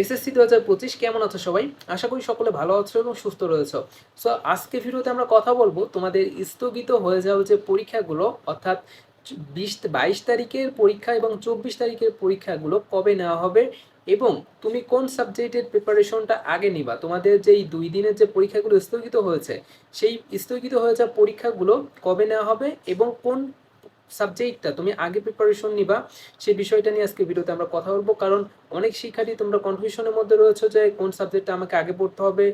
SSC দু হাজার পঁচিশ কেমন আছো সবাই? আশা করি সকলে ভালো আছো এবং সুস্থ রয়েছো। সো আজকে ভিডিওতে আমরা কথা বলব তোমাদের স্থগিত হয়ে যাওয়া যে পরীক্ষাগুলো, অর্থাৎ বিশ, বাইশ তারিখের পরীক্ষা এবং চব্বিশ তারিখের পরীক্ষাগুলো কবে নেওয়া হবে এবং তুমি কোন সাবজেক্টের প্রিপারেশনটা আগে নিবা? তোমাদের যে এই দুই দিনের যে পরীক্ষাগুলো স্থগিত হয়েছে, সেই স্থগিত হয়ে যাওয়া পরীক্ষাগুলো কবে নেওয়া হবে এবং কোন সাবজেক্টটা তুমি আগে প্রিপারেশন নিবা, সেই বিষয়টা নিয়ে আজকে ভিডিওতে আমরা কথা বলব। কারণ অনেক শিক্ষার্থী তোমরা কনফিউশনের মধ্যে রয়েছে যে কোন সাবজেক্টটা আমাকে আগে পড়তে হবে,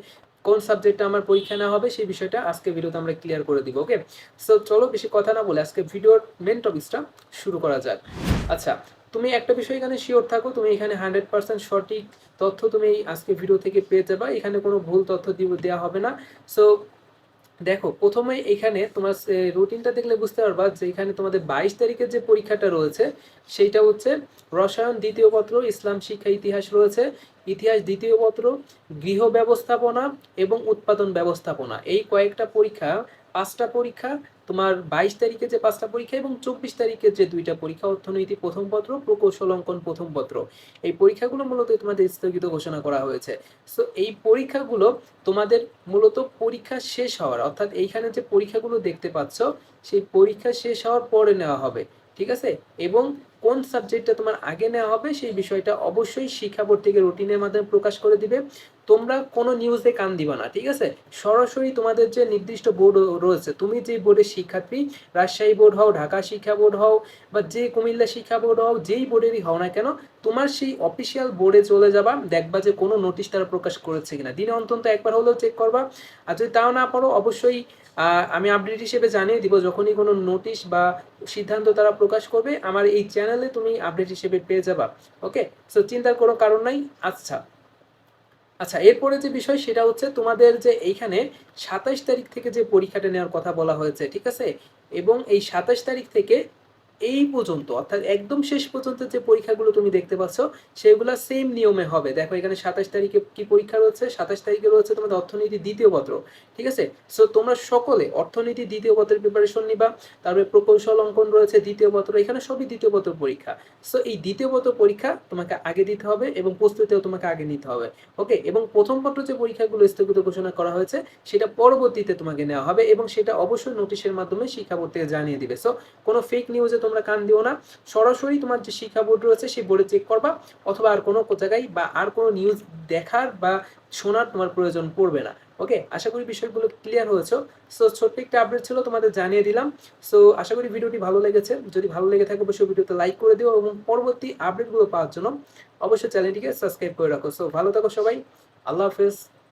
কোন সাবজেক্টটা আমার পরীক্ষা নেওয়া হবে, সেই বিষয়টা আজকে ভিডিওতে আমরা ক্লিয়ার করে দিব ওকে সো চলো বেশি কথা না বলে আজকে ভিডিওর মেন টপিকসটা শুরু করা যাক। আচ্ছা তুমি একটা বিষয় এখানে শিওর থাকো, তুমি এখানে হান্ড্রেড পার্সেন্ট সঠিক তথ্য তুমি আজকে ভিডিও থেকে পেয়ে যাবা, এখানে কোনো ভুল তথ্য দিব দেওয়া হবে না। সো দেখো, প্রথমে এখানে তোমার রুটিনটা দেখলে বুঝতে পারবা যে এখানে তোমাদের বাইশ তারিখের যে পরীক্ষাটা রয়েছে, সেইটা হচ্ছে রসায়ন দ্বিতীয় পত্র, ইসলাম শিক্ষা ইতিহাস রয়েছে। ইতিহাস দ্বিতীয় পত্র, গৃহ ব্যবস্থাপনা এবং উৎপাদন ব্যবস্থাপনা। এই কয়েকটা পরীক্ষা পাঁচটা পরীক্ষা, তোমার বাইশ তারিখে যে পাঁচটা পরীক্ষা এবং চব্বিশ তারিখে যে দুইটা পরীক্ষা, অর্থনীতি প্রথম পত্র, প্রকৌশল অঙ্কন প্রথম পত্র। এই পরীক্ষাগুলো মূলত তোমাদের স্থগিত ঘোষণা করা হয়েছে। সো এই পরীক্ষাগুলো তোমাদের মূলত পরীক্ষা শেষ হওয়ার, অর্থাৎ এইখানে যে পরীক্ষাগুলো দেখতে পাচ্ছ, সেই পরীক্ষা শেষ হওয়ার পরে নেওয়া হবে। ঠিক আছে? এবং কোন সাবজেক্টটা তোমার আগে নেওয়া হবে সেই বিষয়টা অবশ্যই শিক্ষা বোর্ড থেকে রুটিনের মাধ্যমে প্রকাশ করে দিবে। তোমরা কোনো নিউজে কান দিবা না, ঠিক আছে? সরাসরি তোমাদের যে নির্দিষ্ট বোর্ড রয়েছে, তুমি যে বোর্ডের শিক্ষার্থী, রাজশাহী বোর্ড হও, ঢাকা শিক্ষা বোর্ড হও, বা যে কুমিল্লা শিক্ষা বোর্ড হও, যেই বোর্ডেরই হও না কেন, তোমার সেই অফিসিয়াল বোর্ডে চলে যাবা, দেখবা যে কোনো নোটিশ তারা প্রকাশ করেছে কিনা। দিনে অন্তত একবার হলেও চেক করবা। আর যদি তাও না পারো, অবশ্যই আমি আপডেট হিসেবে জানিয়ে দিব, যখনই কোনো নোটিশ বা সিদ্ধান্ত তারা প্রকাশ করবে, আমার এই চ্যানেলে তুমি আপডেট হিসেবে পেয়ে যাবা ওকে সো চিন্তার কোনো কারণ নাই আচ্ছা। আচ্ছা এরপরে যে বিষয়, সেটা হচ্ছে তোমাদের যে এইখানে সাতাশ তারিখ থেকে যে পরীক্ষাটা নেওয়ার কথা বলা হয়েছে, ঠিক আছে? এবং এই সাতাশ তারিখ থেকে এই পর্যন্ত, অর্থাৎ একদম শেষ পর্যন্ত যে পরীক্ষাগুলো তুমি দেখতে পাচ্ছ, সেগুলো সেম নিয়মে হবে। দেখো, এখানে সাতাশ তারিখে কি পরীক্ষা রয়েছে? সাতাশ তারিখে রয়েছে তোমাদের অর্থনীতি দ্বিতীয় পত্র, ঠিক আছে? সো তোমরা সকলে অর্থনীতি দ্বিতীয় পত্রের প্রিপারেশন নিবা, তারপরে প্রকৌশল অঙ্কন রয়েছে দ্বিতীয় পত্র, এখানে সবই দ্বিতীয় পত্র পরীক্ষা। সো এই দ্বিতীয় পত্র পরীক্ষা তোমাকে আগে দিতে হবে এবং প্রস্তুতিও তোমাকে আগে নিতে হবে ওকে এবং প্রথম পত্র যে পরীক্ষাগুলো স্থগিত ঘোষণা করা হয়েছে, সেটা পরবর্তীতে তোমাকে নেওয়া হবে এবং সেটা অবশ্যই নোটিশের মাধ্যমে শিক্ষা জানিয়ে দিবে। সো কোনো ফেক নিউজে তোমরা কান দিও না। সরাসরি তোমার যে শিক্ষা বোর্ড রয়েছে, সেই বোর্ডে চেক করবা, অথবা আর কোনো জায়গায় বা আর কোনো নিউজ দেখার বা শোনার তোমার প্রয়োজন পড়বে না। ওকে আশা করি বিষয়গুলো ক্লিয়ার হয়েছে। সো ছোট্ট একটা আপডেট ছিল, তোমাদের জানিয়ে দিলাম। সো আশা করি ভিডিওটি ভালো লেগেছে। যদি ভালো লেগে থাকে, অবশ্যই ভিডিওতে লাইক করে দিও এবং পরবর্তী আপডেটগুলো পাওয়ার জন্য অবশ্যই চ্যানেলটিকে সাবস্ক্রাইব করে রাখো। সো ভালো থাকো সবাই। আল্লাহ হাফেজ।